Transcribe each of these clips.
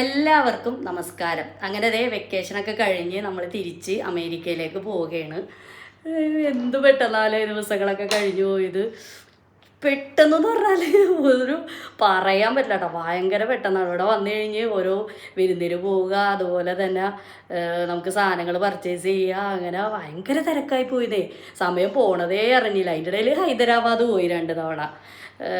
എല്ലാവർക്കും നമസ്കാരം. അങ്ങനെ ദേ വെക്കേഷനൊക്കെ കഴിഞ്ഞ് നമ്മൾ തിരിച്ച് അമേരിക്കയിലേക്ക് പോവുകയാണ്. എന്ത് പെട്ടെന്നാലേ ദിവസങ്ങളൊക്കെ കഴിഞ്ഞു പോയത്. പെട്ടെന്ന് പറഞ്ഞാൽ ഒരു പറയാൻ പറ്റില്ല കേട്ടോ ഭയങ്കര പെട്ടെന്നാണ്. ഇവിടെ വന്നു കഴിഞ്ഞ് ഓരോ വിരുന്നിന് പോവുക അതുപോലെ തന്നെ നമുക്ക് സാധനങ്ങൾ പർച്ചേസ് ചെയ്യുക അങ്ങനെ ഭയങ്കര തിരക്കായി പോയതേ സമയം പോണതേ അറിഞ്ഞില്ല. അതിന്റെ ഇടയിൽ ഹൈദരാബാദ് പോയി രണ്ട് തവണ.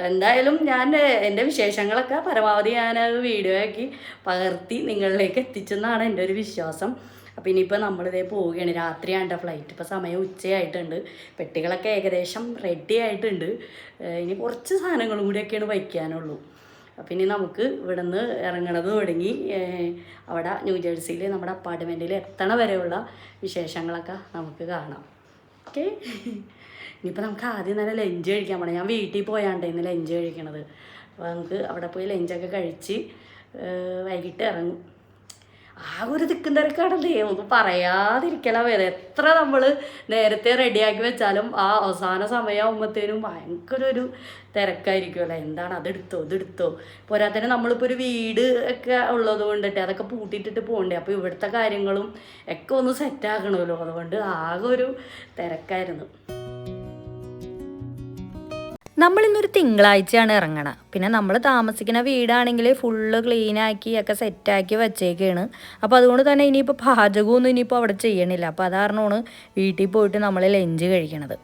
എന്തായാലും ഞാൻ എന്റെ വിശേഷങ്ങളൊക്കെ പരമാവധി ഞാൻ വീഡിയോ ആക്കി പകർത്തി നിങ്ങളിലേക്ക് എത്തിച്ചെന്നാണ് എന്റെ ഒരു വിശ്വാസം. അപ്പോൾ ഇനിയിപ്പോൾ നമ്മളിതേ പോവുകയാണ്. രാത്രിയാണ് ഫ്ലൈറ്റ് ഇപ്പോൾ സമയം ഉച്ചയായിട്ടുണ്ട്. പെട്ടികളൊക്കെ ഏകദേശം റെഡി ആയിട്ടുണ്ട്. ഇനി കുറച്ച് സാധനങ്ങളും കൂടിയൊക്കെയാണ് വയ്ക്കാനുള്ളൂ. അപ്പം ഇനി നമുക്ക് ഇവിടെ നിന്ന് ഇറങ്ങണത് തുടങ്ങി. അവിടെ ന്യൂജേഴ്സിയിൽ നമ്മുടെ അപ്പാർട്ട്മെന്റിൽ എത്തണ വരെയുള്ള വിശേഷങ്ങളൊക്കെ നമുക്ക് കാണാം. ഓക്കെ? ഇനിയിപ്പോൾ നമുക്ക് ആദ്യം തന്നെ ലഞ്ച് കഴിക്കാൻ പോകണം ഞാൻ വീട്ടിൽ പോയാണ്ട് ഇന്ന് ലഞ്ച് കഴിക്കണത്. അപ്പോൾ നമുക്ക് അവിടെ പോയി ലഞ്ചൊക്കെ കഴിച്ച് വൈകിട്ട് ഇറങ്ങും. ആകെ ഒരു തിക്കും തിരക്കാണല്ലേ? നമുക്ക് പറയാതിരിക്കല വേറെ എത്ര നമ്മൾ നേരത്തെ റെഡിയാക്കി വെച്ചാലും ആ അവസാന സമയമാകുമ്പോഴത്തേനും ഭയങ്കര ഒരു തിരക്കായിരിക്കുമല്ലോ എന്താണ് അതെടുത്തോ ഇതെടുത്തോ? പോരാത്തന്നെ നമ്മളിപ്പോൾ ഒരു വീട് ഒക്കെ ഉള്ളത് കൊണ്ടിട്ട് അതൊക്കെ പൂട്ടിയിട്ടിട്ട് പോകണ്ടേ? അപ്പോൾ ഇവിടുത്തെ കാര്യങ്ങളും ഒക്കെ ഒന്ന് സെറ്റാക്കണമല്ലോ അതുകൊണ്ട് ആകെ ഒരു തിരക്കായിരുന്നു. നമ്മൾ ഇന്നൊരു തിങ്കളാഴ്ചയാണ് ഇറങ്ങണം. പിന്നെ നമ്മൾ താമസിക്കുന്ന വീടാണെങ്കിൽ ഫുള്ള് ക്ലീനാക്കി ഒക്കെ സെറ്റാക്കി വെച്ചേക്കാണ്. അപ്പോൾ അതുകൊണ്ട് തന്നെ ഇനിയിപ്പോൾ പാചകമൊന്നും ഇനിയിപ്പോൾ അവിടെ ചെയ്യണില്ല. അപ്പോൾ അതാരണമാണ് വീട്ടിൽ പോയിട്ട് നമ്മൾ ലഞ്ച് കഴിക്കണത്.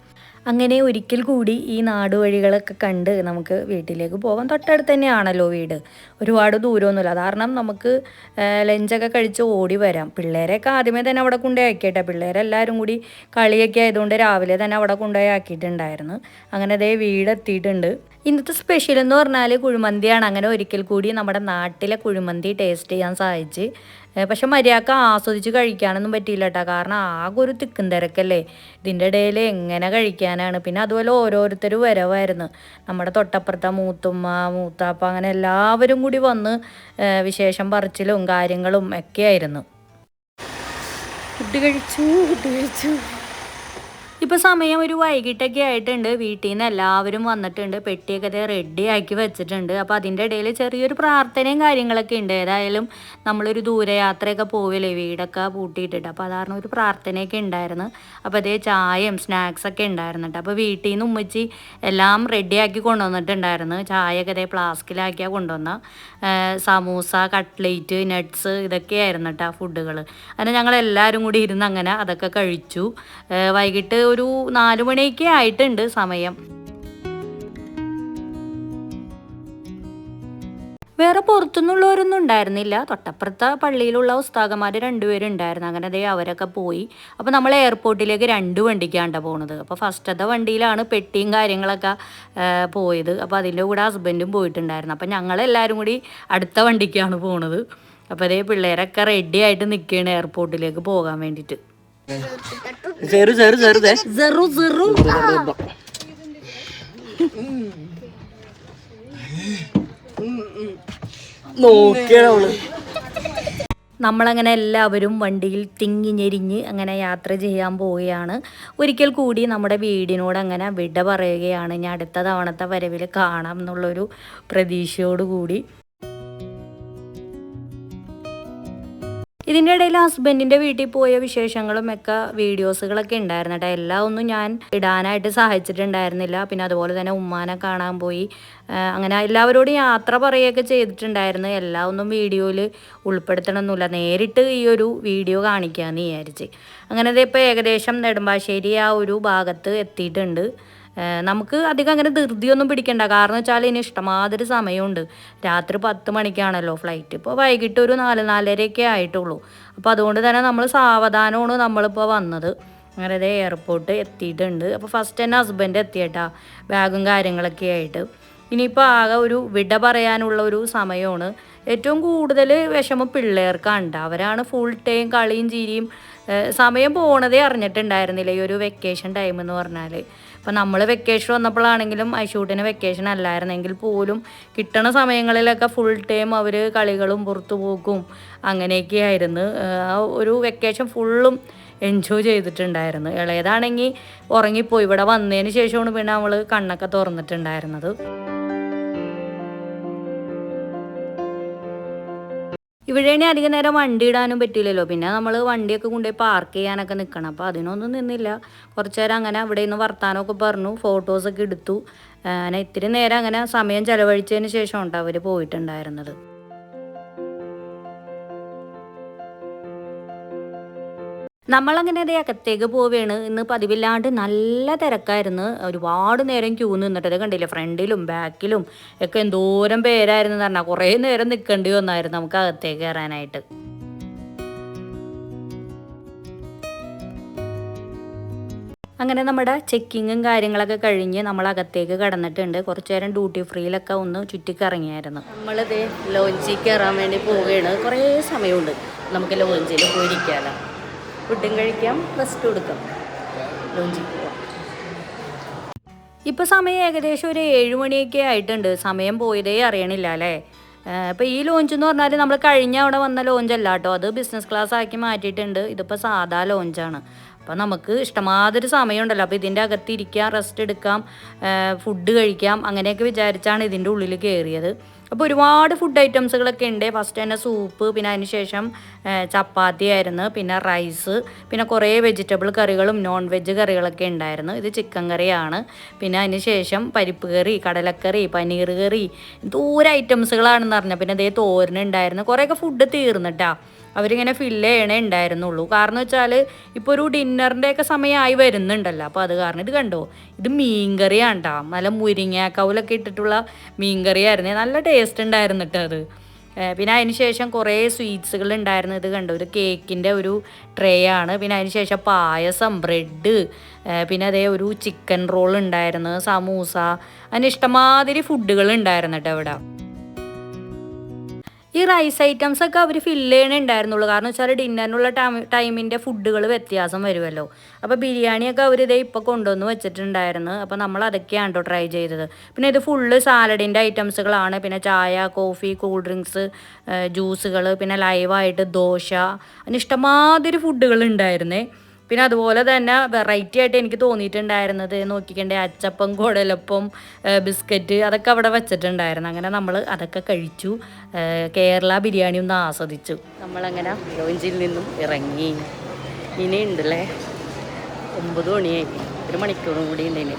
അങ്ങനെ ഒരിക്കൽ കൂടി ഈ നാടുവഴികളൊക്കെ കണ്ട് നമുക്ക് വീട്ടിലേക്ക് പോകാം. തൊട്ടടുത്ത് തന്നെയാണല്ലോ വീട്. ഒരുപാട് ദൂരമൊന്നുമില്ല. കാരണം നമുക്ക് ലഞ്ചൊക്കെ കഴിച്ച് ഓടി വരാം. പിള്ളേരെയൊക്കെ ആദ്യമേ തന്നെ അവിടെ കൊണ്ടുപോയി ആക്കിയിട്ടെ. പിള്ളേരെല്ലാവരും കൂടി കളിയൊക്കെ ആയതുകൊണ്ട് രാവിലെ തന്നെ അവിടെ കൊണ്ടുപോയി ആക്കിയിട്ടുണ്ടായിരുന്നു. അങ്ങനെ അതേ വീടെത്തിയിട്ടുണ്ട്. ഇന്നത്തെ സ്പെഷ്യൽ എന്ന് പറഞ്ഞാൽ കുഴിമന്തിയാണ്. അങ്ങനെ ഒരിക്കൽ കൂടി നമ്മുടെ നാട്ടിലെ കുഴിമന്തി ടേസ്റ്റ് ചെയ്യാൻ സാധിച്ച്. പക്ഷെ മര്യാദയ്ക്ക് ആസ്വദിച്ച് കഴിക്കാനൊന്നും പറ്റിയില്ല കേട്ടോ കാരണം ആകെ ഒരു തിക്കും തിരക്കല്ലേ. ഇതിന്റെ ഇടയിൽ എങ്ങനെ കഴിക്കാനാണ്. പിന്നെ അതുപോലെ ഓരോരുത്തർ വരവായിരുന്നു. നമ്മുടെ തൊട്ടപ്പുറത്തെ മൂത്തുമ്മ മൂത്താപ്പ അങ്ങനെ എല്ലാവരും കൂടി വന്ന് വിശേഷം പറച്ചിലും കാര്യങ്ങളും ഒക്കെ ആയിരുന്നു. ഫുഡ് കഴിച്ചു ഫുഡ് കഴിച്ചു. ഇപ്പോൾ സമയം ഒരു വൈകിട്ടൊക്കെ ആയിട്ടുണ്ട്. വീട്ടിൽ നിന്ന് എല്ലാവരും വന്നിട്ടുണ്ട്. പെട്ടിയൊക്കെ റെഡി ആക്കി വെച്ചിട്ടുണ്ട്. അപ്പോൾ അതിന്റെ ഇടയിൽ ചെറിയൊരു പ്രാർത്ഥനയും കാര്യങ്ങളൊക്കെ ഉണ്ട്. ഏതായാലും നമ്മളൊരു ദൂരയാത്രയൊക്കെ പോവില്ലേ? വീടൊക്കെ പൂട്ടിയിട്ടിട്ട്. അപ്പോൾ അതാരണം ഒരു പ്രാർത്ഥനയൊക്കെ ഉണ്ടായിരുന്നു. അപ്പോൾ അതേ ചായയും സ്നാക്സൊക്കെ ഉണ്ടായിരുന്നു കേട്ടോ അപ്പോൾ വീട്ടിൽ നിന്ന് ഉമ്മച്ചി എല്ലാം റെഡിയാക്കി കൊണ്ടുവന്നിട്ടുണ്ടായിരുന്നു. ചായയൊക്കെ അതേ ഫ്ലാസ്കിലാക്കിയാണ് കൊണ്ടുവന്ന. സമൂസ കട്ട്ലേറ്റ് നട്ട്സ് ഇതൊക്കെ കേട്ടോ ഫുഡുകൾ അങ്ങനെ ഞങ്ങൾ എല്ലാവരും കൂടി ഇരുന്ന് അങ്ങനെ അതൊക്കെ കഴിച്ചു. വൈകിട്ട് ഒരു നാലുമണിയൊക്കെ ആയിട്ടുണ്ട് സമയം. വേറെ പുറത്തുനിന്നുള്ളവരൊന്നും ഉണ്ടായിരുന്നില്ല. തൊട്ടപ്പുറത്തെ പള്ളിയിലുള്ള ഉസ്താകന്മാർ രണ്ടുപേരും ഉണ്ടായിരുന്നു അങ്ങനെ അതേ അവരൊക്കെ പോയി. അപ്പോൾ നമ്മൾ എയർപോർട്ടിലേക്ക് രണ്ട് വണ്ടിക്കാണ്ട പോണത്. അപ്പോൾ ഫസ്റ്റത്തെ വണ്ടിയിലാണ് പെട്ടിയും കാര്യങ്ങളൊക്കെ പോയത്. അപ്പോൾ അതിന്റെ കൂടെ ഹസ്ബൻഡും പോയിട്ടുണ്ടായിരുന്നു. അപ്പോൾ ഞങ്ങളെല്ലാവരും കൂടി അടുത്ത വണ്ടിക്കാണ് പോണത്. അപ്പോൾ അതേ പിള്ളേരൊക്കെ റെഡി ആയിട്ട് നിൽക്കുകയാണ് എയർപോർട്ടിലേക്ക് പോകാൻ വേണ്ടിയിട്ട് ചെറു ചെറു ചെറുതേ നോക്കിയാണ് അവൾ. നമ്മളങ്ങനെ എല്ലാവരും വണ്ടിയിൽ തിങ്ങി ഞെരിഞ്ഞ് അങ്ങനെ യാത്ര ചെയ്യാൻ പോവുകയാണ്. ഒരിക്കൽ കൂടി നമ്മുടെ വീടിനോട് അങ്ങനെ വിട പറയുകയാണ്. ഇനി അടുത്ത തവണത്തെ വരവിൽ കാണാം എന്നുള്ളൊരു പ്രതീക്ഷയോടുകൂടി. ഇതിന്റെ ഇടയിൽ ഹസ്ബൻഡിന്റെ വീട്ടിൽ പോയ വിശേഷങ്ങളും ഒക്കെ വീഡിയോസുകളൊക്കെ ഉണ്ടായിരുന്നു കേട്ടോ. എല്ലാം ഒന്നും ഞാൻ ഇടാനായിട്ട് സഹായിച്ചിട്ടുണ്ടായിരുന്നില്ല. പിന്നെ അതുപോലെ തന്നെ ഉമ്മാനെ കാണാൻ പോയി. അങ്ങനെ എല്ലാവരോടും യാത്ര പറയുകയൊക്കെ ചെയ്തിട്ടുണ്ടായിരുന്നു. എല്ലാം ഒന്നും വീഡിയോയിൽ ഉൾപ്പെടുത്തണമെന്നില്ല നേരിട്ട് ഈ ഒരു വീഡിയോ കാണിക്കാമെന്ന് വിചാരിച്ച്. അങ്ങനെ ഇപ്പോൾ ഏകദേശം നെടുമ്പാശ്ശേരി ആ ഒരു ഭാഗത്ത് എത്തിയിട്ടുണ്ട്. നമുക്ക് അധികം അങ്ങനെ ധൃതിയൊന്നും പിടിക്കണ്ട. കാരണം വെച്ചാൽ ഇനി ഇഷ്ടമാതിരി സമയമുണ്ട്. രാത്രി പത്ത് മണിക്കാണല്ലോ ഫ്ലൈറ്റ് ഇപ്പോൾ വൈകിട്ട് ഒരു നാല് നാലരയൊക്കെ ആയിട്ടുള്ളൂ. അപ്പോൾ അതുകൊണ്ട് തന്നെ നമ്മൾ സാവധാനമാണ് നമ്മളിപ്പോൾ വന്നത്. അങ്ങനെ അതേ എയർപോർട്ട് എത്തിയിട്ടുണ്ട്. അപ്പോൾ ഫസ്റ്റ് തന്നെ ഹസ്ബൻഡ് എത്തിയേട്ടാ ബാഗും കാര്യങ്ങളൊക്കെ ആയിട്ട്. ഇനിയിപ്പോൾ ആകെ ഒരു വിട പറയാനുള്ള ഒരു സമയമാണ്. ഏറ്റവും കൂടുതൽ വിഷമം പിള്ളേർക്കാണ്. അവരാണ് ഫുൾ ടൈം കളിയും ചിരിയും സമയം പോണതേ അറിഞ്ഞിട്ടുണ്ടായിരുന്നില്ല ഈ ഒരു വെക്കേഷൻ ടൈം എന്ന് പറഞ്ഞാൽ ഇപ്പം നമ്മൾ വെക്കേഷൻ വന്നപ്പോഴാണെങ്കിലും ഐഷൂട്ടിന് വെക്കേഷൻ അല്ലായിരുന്നെങ്കിൽ പോലും കിട്ടണ സമയങ്ങളിലൊക്കെ ഫുൾ ടൈം അവർ കളികളും പുറത്തു പോക്കും അങ്ങനെയൊക്കെ ആയിരുന്നു. ആ ഒരു വെക്കേഷൻ ഫുള്ളും എൻജോയ് ചെയ്തിട്ടുണ്ടായിരുന്നു. ഇളയതാണെങ്കിൽ ഉറങ്ങിപ്പോയി. ഇവിടെ വന്നതിന് ശേഷമാണ് പിന്നെ അവൾ കണ്ണൊക്കെ തുറന്നിട്ടുണ്ടായിരുന്നത്. ഇവിടെയാണെങ്കിൽ അധികം നേരം വണ്ടി ഇടാനും പറ്റില്ലല്ലോ പിന്നെ നമ്മൾ വണ്ടിയൊക്കെ കൊണ്ടുപോയി പാർക്ക് ചെയ്യാനൊക്കെ നിൽക്കണം അപ്പോൾ അതിനൊന്നും നിന്നില്ല. കുറച്ച് നേരം അങ്ങനെ അവിടെ നിന്ന് വർത്താനമൊക്കെ പറഞ്ഞു. ഫോട്ടോസൊക്കെ എടുത്തു. അങ്ങനെ ഇത്തിരി നേരം അങ്ങനെ സമയം ചിലവഴിച്ചതിന് ശേഷം ഉണ്ട് അവർ പോയിട്ടുണ്ടായിരുന്നത്. നമ്മളങ്ങനെ അതേ അകത്തേക്ക് പോവുകയാണ് ഇന്ന് പതിവില്ലാണ്ട് നല്ല തിരക്കായിരുന്നു. ഒരുപാട് നേരം ക്യൂ നിന്നിട്ട് അത് കണ്ടില്ലേ? ഫ്രണ്ടിലും ബാക്കിലും ഒക്കെ എന്തോരം പേരായിരുന്നു എന്ന് പറഞ്ഞാൽ കുറേ നേരം നിൽക്കേണ്ടി വന്നായിരുന്നു നമുക്ക് അകത്തേക്ക് കയറാനായിട്ട് അങ്ങനെ നമ്മുടെ ചെക്കിങ്ങും കാര്യങ്ങളൊക്കെ കഴിഞ്ഞ് നമ്മൾ അകത്തേക്ക് കടന്നിട്ടുണ്ട്. കുറച്ചു നേരം ഡ്യൂട്ടി ഫ്രീയിലൊക്കെ ഒന്ന് ചുറ്റിക്കറങ്ങിയായിരുന്നു. നമ്മളിത് ലോഞ്ചിൽ കയറാൻ വേണ്ടി പോവുകയാണ് കുറേ സമയമുണ്ട്. നമുക്ക് ലോഞ്ചിൽ പോയിരിക്കാമല്ലോ ഫുഡും കഴിക്കാം റെസ്റ്റ് കൊടുക്കാം. ലോഞ്ചിൽ പോവാം. ഇപ്പോൾ സമയം ഏകദേശം ഒരു ഏഴ് മണിയൊക്കെ ആയിട്ടുണ്ട്. സമയം പോയതേ അറിയണില്ല അല്ലേ? ഇപ്പം ഈ ലോഞ്ച് എന്ന് പറഞ്ഞാൽ നമ്മൾ കഴിഞ്ഞ അവിടെ വന്ന ലോഞ്ച് കേട്ടോ. അത് ബിസിനസ് ക്ലാസ് ആക്കി മാറ്റിയിട്ടുണ്ട്. ഇതിപ്പോൾ സാധാ ലോഞ്ചാണ് അപ്പോൾ നമുക്ക് ഇഷ്ടമാതൊരു സമയമുണ്ടല്ലോ. അപ്പോൾ ഇതിന്റെ അകത്ത് ഇരിക്കാം റെസ്റ്റ് എടുക്കാം ഫുഡ് കഴിക്കാം അങ്ങനെയൊക്കെ വിചാരിച്ചാണ് ഇതിന്റെ ഉള്ളിൽ കയറിയത് അപ്പോൾ ഒരുപാട് ഫുഡ് ഐറ്റംസുകളൊക്കെ ഉണ്ട്. ഫസ്റ്റ് തന്നെ സൂപ്പ് പിന്നെ അതിന് ശേഷം ചപ്പാത്തി ആയിരുന്നു പിന്നെ റൈസ് പിന്നെ കുറേ വെജിറ്റബിൾ കറികളും നോൺ വെജ് കറികളൊക്കെ ഉണ്ടായിരുന്നു. ഇത് ചിക്കൻ കറിയാണ്. പിന്നെ അതിന് ശേഷം പരിപ്പ് കറി കടലക്കറി പനീർ കറി ദൂരെ ഐറ്റംസുകളാണെന്ന് പറഞ്ഞാൽ പിന്നെ അതേ തോരനുണ്ടായിരുന്നു കുറേയൊക്കെ ഫുഡ് തീർന്നിട്ടാ. അവരിങ്ങനെ ഫില്ല് ചെയ്യണേ ഉണ്ടായിരുന്നുള്ളൂ. കാരണം വെച്ചാൽ ഇപ്പോൾ ഒരു ഡിന്നറിന്റെ ഒക്കെ സമയമായി വരുന്നുണ്ടല്ലോ. അപ്പോൾ അത് കാരണം ഇത് കണ്ടോ? ഇത് മീൻകറിയാണ് കേട്ടോ നല്ല മുരിങ്ങാക്കൗലൊക്കെ ഇട്ടിട്ടുള്ള മീൻകറിയായിരുന്നേ. നല്ല ടേസ്റ്റ് ഉണ്ടായിരുന്നു കേട്ടോ അത്. പിന്നെ അതിന് ശേഷം കുറേ സ്വീറ്റ്സുകൾ ഉണ്ടായിരുന്നു ഇത് കണ്ടു? ഒരു കേക്കിന്റെ ഒരു ട്രേ ആണ്. പിന്നെ അതിന് ശേഷം പായസം ബ്രെഡ് പിന്നെ അതേ ഒരു ചിക്കൻ റോൾ ഉണ്ടായിരുന്നു സമൂസ. അതിന് ഇഷ്ടമാതിരി ഫുഡുകൾ ഉണ്ടായിരുന്നു കേട്ടോ ഇവിടെ. ഈ റൈസ് ഐറ്റംസ് ഒക്കെ അവർ ഫില്ല് ചെയ്യണേ ഉണ്ടായിരുന്നുള്ളൂ കാരണം വെച്ചാൽ ഡിന്നറിനുള്ള ടൈം ടൈമിന്റെ ഫുഡുകൾ വ്യത്യാസം വരുമല്ലോ അപ്പോൾ ബിരിയാണിയൊക്കെ അവർ ഇതേ ഇപ്പോൾ കൊണ്ടുവന്ന് വെച്ചിട്ടുണ്ടായിരുന്നു. അപ്പോൾ നമ്മൾ അതൊക്കെയാണ് കേട്ടോ ട്രൈ ചെയ്തത്. പിന്നെ ഇത് ഫുള്ള് സാലഡിന്റെ ഐറ്റംസുകളാണ് പിന്നെ ചായ കോഫി കൂൾ ഡ്രിങ്ക്സ് ജ്യൂസുകൾ പിന്നെ ലൈവായിട്ട് ദോശ. അങ്ങനെ ഇഷ്ടമാതിരി ഫുഡുകൾ ഉണ്ടായിരുന്നേ പിന്നെ അതുപോലെ തന്നെ വെറൈറ്റി ആയിട്ട് എനിക്ക് തോന്നിയിട്ടുണ്ടായിരുന്നത് നോക്കിക്കണ്ടേ അച്ചപ്പം കുടലപ്പം ബിസ്ക്കറ്റ് അതൊക്കെ അവിടെ വെച്ചിട്ടുണ്ടായിരുന്നു. അങ്ങനെ നമ്മൾ അതൊക്കെ കഴിച്ചു. കേരള ബിരിയാണി ഒന്ന് ആസ്വദിച്ചു. നമ്മളങ്ങനെ ലോഞ്ചിൽ നിന്നും ഇറങ്ങി. ഇനി ഉണ്ടല്ലേ ഒമ്പത് മണിയായി. ഒരു മണിക്കൂറും കൂടി ഉണ്ട് ഇനി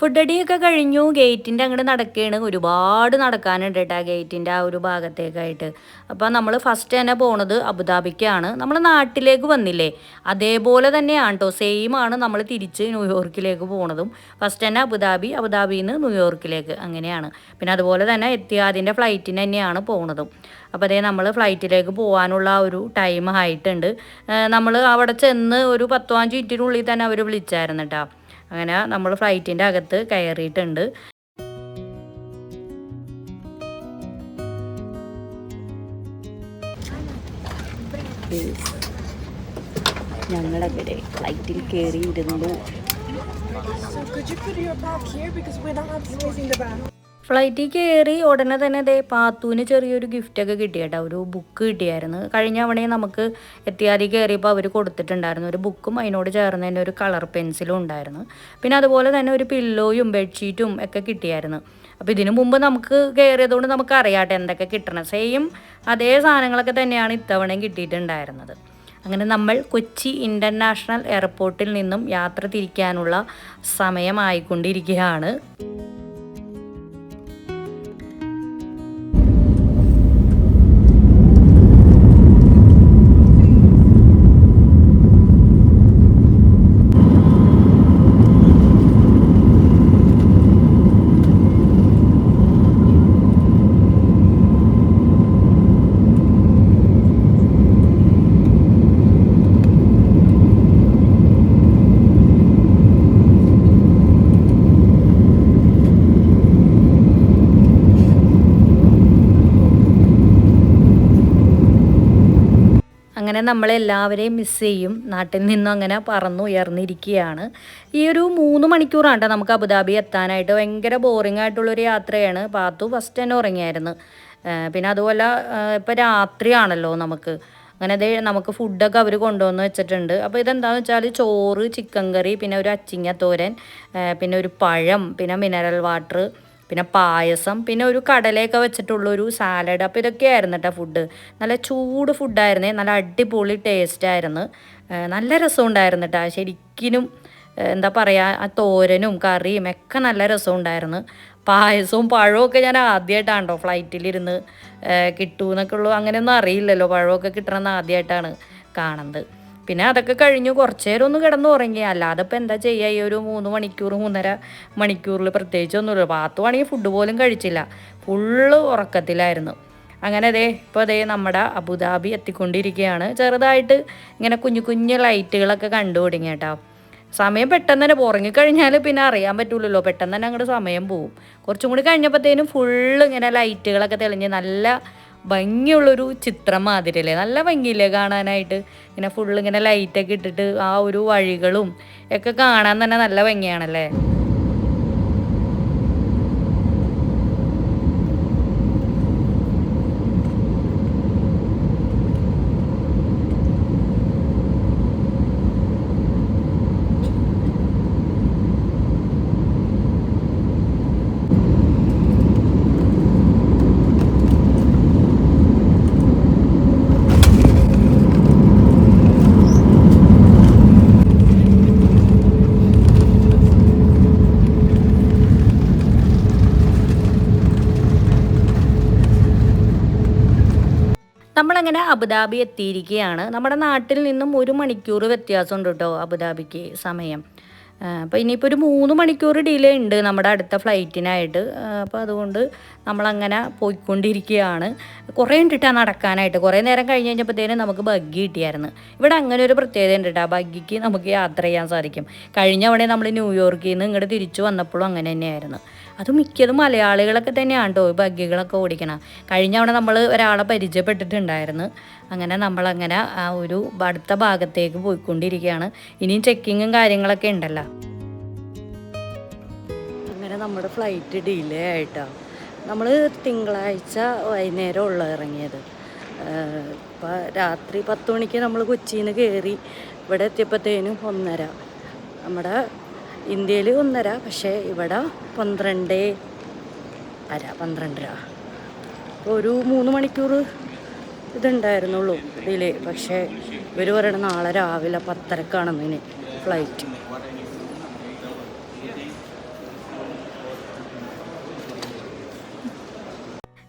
ഫുഡ് അടിയൊക്കെ കഴിഞ്ഞു. ഗേറ്റിന്റെ അങ്ങോട്ട് നടക്കുകയാണ് ഒരുപാട് നടക്കാനുണ്ട് കേട്ടോ ഗേറ്റിന്റെ ആ ഒരു ഭാഗത്തേക്കായിട്ട്. അപ്പോൾ നമ്മൾ ഫസ്റ്റ് തന്നെ പോണത് അബുദാബിക്കാണ്. നമ്മൾ നാട്ടിലേക്ക് വന്നില്ലേ? അതേപോലെ തന്നെയാണ് കേട്ടോ സെയിം ആണ് നമ്മൾ തിരിച്ച് ന്യൂയോർക്കിലേക്ക് പോണതും. ഫസ്റ്റ് തന്നെ അബുദാബി അബുദാബിയിൽ നിന്ന് ന്യൂയോർക്കിലേക്ക് അങ്ങനെയാണ്. പിന്നെ അതുപോലെ തന്നെ എത്തിയാദിന്റെ ഫ്ലൈറ്റിന് തന്നെയാണ് പോണതും. അപ്പോൾ അതേ നമ്മൾ ഫ്ലൈറ്റിലേക്ക് പോകാനുള്ള ഒരു ടൈം ആയിട്ടുണ്ട്. നമ്മൾ അവിടെ ചെന്ന് ഒരു പത്തോ അഞ്ച് മിനിറ്റിനുള്ളിൽ തന്നെ അവർ വിളിച്ചായിരുന്നു കേട്ടോ അങ്ങനെ നമ്മൾ ഫ്ലൈറ്റിന്റെ അകത്ത് കയറിയിട്ടുണ്ട് ഞങ്ങളവിടെ ഫ്ലൈറ്റിൽ കയറിയിരുന്നു So could you put your bag here because we're not using the bag? ഫ്ലൈറ്റിൽ കയറി ഉടനെ തന്നെ ദേ പാത്തുവിന് ചെറിയൊരു ഗിഫ്റ്റൊക്കെ കിട്ടി കേട്ടോ ഒരു ബുക്ക് കിട്ടിയായിരുന്നു. കഴിഞ്ഞ അവിടെ നമുക്ക് എത്തിയാതി കയറിയപ്പോൾ അവർ കൊടുത്തിട്ടുണ്ടായിരുന്നു. ഒരു ബുക്കും അതിനോട് ചേർന്ന് തന്നെ ഒരു കളർ പെൻസിലും ഉണ്ടായിരുന്നു. പിന്നെ അതുപോലെ തന്നെ ഒരു പില്ലോയും ബെഡ്ഷീറ്റും ഒക്കെ കിട്ടിയായിരുന്നു. അപ്പോൾ ഇതിനു മുമ്പ് നമുക്ക് കയറിയതുകൊണ്ട് നമുക്ക് അറിയാട്ടെ എന്തൊക്കെ കിട്ടണം. സെയിം അതേ സാധനങ്ങളൊക്കെ തന്നെയാണ് ഇത്തവണയും കിട്ടിയിട്ടുണ്ടായിരുന്നത്. അങ്ങനെ നമ്മൾ കൊച്ചി ഇന്റർനാഷണൽ എയർപോർട്ടിൽ നിന്നും യാത്ര തിരിക്കാനുള്ള സമയമായിക്കൊണ്ടിരിക്കുകയാണ്. അങ്ങനെ നമ്മളെല്ലാവരെയും മിസ് ചെയ്യും. നാട്ടിൽ നിന്നും അങ്ങനെ പറന്നു ഉയർന്നിരിക്കുകയാണ്. ഈ ഒരു മൂന്ന് മണിക്കൂറാണ് നമുക്ക് അബുദാബി എത്താനായിട്ട്. ഭയങ്കര ബോറിംഗ് ആയിട്ടുള്ളൊരു യാത്രയാണ്. പാത്തു ഫസ്റ്റ് തന്നെ ഉറങ്ങിയായിരുന്നു. പിന്നെ അതുപോലെ ഇപ്പോൾ രാത്രിയാണല്ലോ നമുക്ക്. അങ്ങനെ അതേ നമുക്ക് ഫുഡൊക്കെ അവർ കൊണ്ടുവന്ന് വെച്ചിട്ടുണ്ട്. അപ്പോൾ ഇതെന്താണെന്ന് വെച്ചാൽ ചോറ് ചിക്കൻ കറി പിന്നെ ഒരു അച്ചിങ്ങ തോരൻ പിന്നെ ഒരു പഴം പിന്നെ മിനറൽ വാട്ടർ പിന്നെ പായസം പിന്നെ ഒരു കടലയൊക്കെ വെച്ചിട്ടുള്ള ഒരു സാലഡ് അപ്പോൾ ഇതൊക്കെയായിരുന്നു കേട്ടോ ഫുഡ് നല്ല ചൂട് ഫുഡായിരുന്നേ നല്ല അടിപൊളി ടേസ്റ്റ് ആയിരുന്നു. നല്ല രസമുണ്ടായിരുന്നു കേട്ടോ ശരിക്കിനും എന്താ പറയുക ആ തോരനും കറിയും ഒക്കെ നല്ല രസമുണ്ടായിരുന്നു പായസവും പഴവും ഒക്കെ ഞാൻ ആദ്യമായിട്ടാണോ ഫ്ലൈറ്റിലിരുന്ന് കിട്ടുമെന്നൊക്കെ ഉള്ളൂ. അങ്ങനെയൊന്നും അറിയില്ലല്ലോ. പഴമൊക്കെ കിട്ടണമെന്ന് ആദ്യമായിട്ടാണ് കാണുന്നത്. പിന്നെ അതൊക്കെ കഴിഞ്ഞു. കുറച്ച് നേരം ഒന്ന് കിടന്ന് ഉറങ്ങി. അല്ലാതെ ഇപ്പം എന്താ ചെയ്യുക ഈ ഒരു മൂന്ന് മണിക്കൂർ മൂന്നര മണിക്കൂറിൽ പ്രത്യേകിച്ചൊന്നുമില്ല പത്ത് മണിക്ക് ഫുഡ് പോലും കഴിച്ചില്ല. ഫുള്ള് ഉറക്കത്തിലായിരുന്നു. അങ്ങനെ ദേ ഇപ്പോൾ ദേ നമ്മുടെ അബുദാബി എത്തിക്കൊണ്ടിരിക്കുകയാണ്. ചെറുതായിട്ട് ഇങ്ങനെ കുഞ്ഞു കുഞ്ഞു ലൈറ്റുകളൊക്കെ കണ്ടു തുടങ്ങി കേട്ടോ സമയം പെട്ടെന്ന് തന്നെ ഉറങ്ങിക്കഴിഞ്ഞാൽ പിന്നെ അറിയാൻ പറ്റൂലല്ലോ. പെട്ടെന്ന് തന്നെ അങ്ങോട്ട് സമയം പോവും. കുറച്ചും കൂടി കഴിഞ്ഞപ്പോഴത്തേനും ഫുള്ള് ഇങ്ങനെ ലൈറ്റുകളൊക്കെ തെളിഞ്ഞ് നല്ല ഭംഗിയുള്ളൊരു ചിത്രം മാതിരിയല്ലേ നല്ല ഭംഗിയില്ലേ കാണാനായിട്ട്? ഇങ്ങനെ ഫുള്ള് ഇങ്ങനെ ലൈറ്റൊക്കെ ഇട്ടിട്ട് ആ ഒരു വഴികളും ഒക്കെ കാണാൻ തന്നെ നല്ല ഭംഗിയാണല്ലേ? നമ്മളങ്ങനെ അബുദാബി എത്തിയിരിക്കുകയാണ്. നമ്മുടെ നാട്ടിൽ നിന്നും ഒരു മണിക്കൂർ വ്യത്യാസമുണ്ട് കേട്ടോ അബുദാബിക്ക് സമയം. അപ്പോൾ ഇനിയിപ്പോൾ ഒരു മൂന്ന് മണിക്കൂർ ഡിലേ ഉണ്ട് നമ്മുടെ അടുത്ത ഫ്ലൈറ്റിനായിട്ട്. അപ്പോൾ അതുകൊണ്ട് നമ്മളങ്ങനെ പോയിക്കൊണ്ടിരിക്കുകയാണ്. കുറേ ഉണ്ടിട്ടാണ് നടക്കാനായിട്ട്. കുറേ നേരം കഴിഞ്ഞ് കഴിഞ്ഞപ്പോഴത്തേനും നമുക്ക് ബഗ്ഗി കിട്ടിയായിരുന്നു. ഇവിടെ അങ്ങനെ ഒരു പ്രത്യേകത ഉണ്ട് കേട്ടോ. ബഗ്ഗിക്ക് നമുക്ക് യാത്ര ചെയ്യാൻ സാധിക്കും. കഴിഞ്ഞ അവിടെ നമ്മൾ ന്യൂയോർക്കിൽ നിന്ന് ഇങ്ങോട്ട് തിരിച്ചു വന്നപ്പോഴും അങ്ങനെ തന്നെയായിരുന്നു. അത് മിക്കതും മലയാളികളൊക്കെ തന്നെയാണ് കേട്ടോ ഈ ബഗ്ഗികളൊക്കെ ഓടിക്കണം. കഴിഞ്ഞ തവണ നമ്മൾ ഒരാളെ പരിചയപ്പെട്ടിട്ടുണ്ടായിരുന്നു. അങ്ങനെ നമ്മളങ്ങനെ ആ ഒരു അടുത്ത ഭാഗത്തേക്ക് പോയിക്കൊണ്ടിരിക്കുകയാണ്. ഇനിയും ചെക്കിങ്ങും കാര്യങ്ങളൊക്കെ ഉണ്ടല്ലോ. അങ്ങനെ നമ്മുടെ ഫ്ലൈറ്റ് ഡിലേ ആയിട്ടാണ് നമ്മൾ തിങ്കളാഴ്ച വൈകുന്നേരം ഉള്ള ഇറങ്ങിയത്. ഇപ്പം രാത്രി പത്ത് മണിക്ക് നമ്മൾ കൊച്ചിയിൽ നിന്ന് കയറി ഇവിടെ എത്തിയപ്പോഴത്തേനും ഒന്നര. നമ്മുടെ ഇന്ത്യയിൽ ഒന്നര പക്ഷേ ഇവിടെ പന്ത്രണ്ട് അര പന്ത്രണ്ടര. ഒരു മൂന്ന് മണിക്കൂർ ഇതുണ്ടായിരുന്നുള്ളൂ ഡിലേ പക്ഷേ ഇവർ പറയണ നാളെ രാവിലെ പത്തരക്കാണെന്നിന് ഫ്ലൈറ്റ്.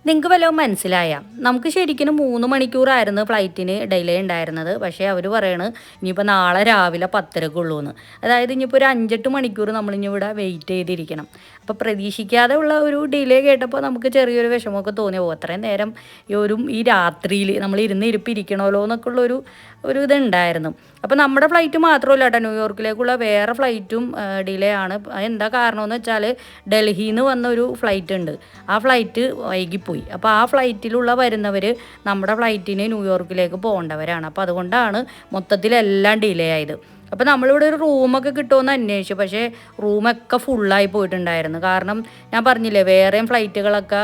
നിങ്ങൾക്ക് വല്ലതും മനസ്സിലായ. നമുക്ക് ശരിക്കും മൂന്ന് മണിക്കൂറായിരുന്നു ഫ്ലൈറ്റിന് ഡിലേ ഉണ്ടായിരുന്നത്. പക്ഷേ അവർ പറയണ് ഇനിയിപ്പോൾ നാളെ രാവിലെ പത്തരക്കുള്ളൂ എന്ന് അതായത് ഇനിയിപ്പോൾ ഒരു അഞ്ചെട്ട് മണിക്കൂർ നമ്മളിനി ഇവിടെ വെയിറ്റ് ചെയ്തിരിക്കണം. അപ്പോൾ പ്രതീക്ഷിക്കാതെ ഉള്ള ഒരു ഡിലേ കേട്ടപ്പോൾ നമുക്ക് ചെറിയൊരു വിഷമമൊക്കെ തോന്നി. പോകും അത്രയും നേരം ഈ ഒരു ഈ രാത്രിയിൽ നമ്മൾ ഇരുന്ന് ഇരിപ്പിരിക്കണമല്ലോ എന്നൊക്കെ ഉള്ളൊരു ഒരു ഇതുണ്ടായിരുന്നു. അപ്പോൾ നമ്മുടെ ഫ്ലൈറ്റ് മാത്രമല്ല കേട്ടോ. ന്യൂയോർക്കിലേക്കുള്ള വേറെ ഫ്ലൈറ്റും ഡിലേ ആണ്. എന്താ കാരണമെന്ന് വെച്ചാൽ ഡൽഹിയിൽ നിന്ന് വന്ന ഒരു ഫ്ലൈറ്റ് ഉണ്ട്. ആ ഫ്ലൈറ്റ് വൈകിപ്പോയി. അപ്പോൾ ആ ഫ്ലൈറ്റിലുള്ള വരുന്നവർ നമ്മുടെ ഫ്ലൈറ്റിന് ന്യൂയോർക്കിലേക്ക് പോകേണ്ടവരാണ്. അപ്പോൾ അതുകൊണ്ടാണ് മൊത്തത്തിലെല്ലാം ഡിലേ ആയത്. അപ്പോൾ നമ്മളിവിടെ ഒരു റൂമൊക്കെ കിട്ടുമെന്ന് അന്വേഷിച്ചു. പക്ഷേ റൂമൊക്കെ ഫുള്ളായി പോയിട്ടുണ്ടായിരുന്നു. കാരണം ഞാൻ പറഞ്ഞില്ലേ വേറെയും ഫ്ലൈറ്റുകളൊക്കെ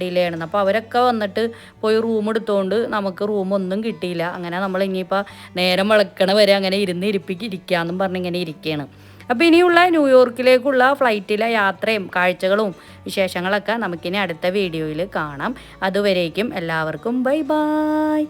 ഡിലേ ആയിരുന്നു. അപ്പോൾ അവരൊക്കെ വന്നിട്ട് പോയി റൂം എടുത്തുകൊണ്ട് നമുക്ക് റൂമൊന്നും കിട്ടിയില്ല. അങ്ങനെ നമ്മൾ ഇനിയിപ്പോൾ നേരം വിളക്കണ വരെ അങ്ങനെ ഇരുന്ന് ഇരിപ്പിക്ക് ഇരിക്കാമെന്നും പറഞ്ഞിങ്ങനെ ഇരിക്കുകയാണ് അപ്പോൾ ഇനിയുള്ള ന്യൂയോർക്കിലേക്കുള്ള ഫ്ലൈറ്റിലെ യാത്രയും കാഴ്ചകളും വിശേഷങ്ങളൊക്കെ നമുക്കിനി അടുത്ത വീഡിയോയിൽ കാണാം. അതുവരേക്കും എല്ലാവർക്കും ബൈ ബായ്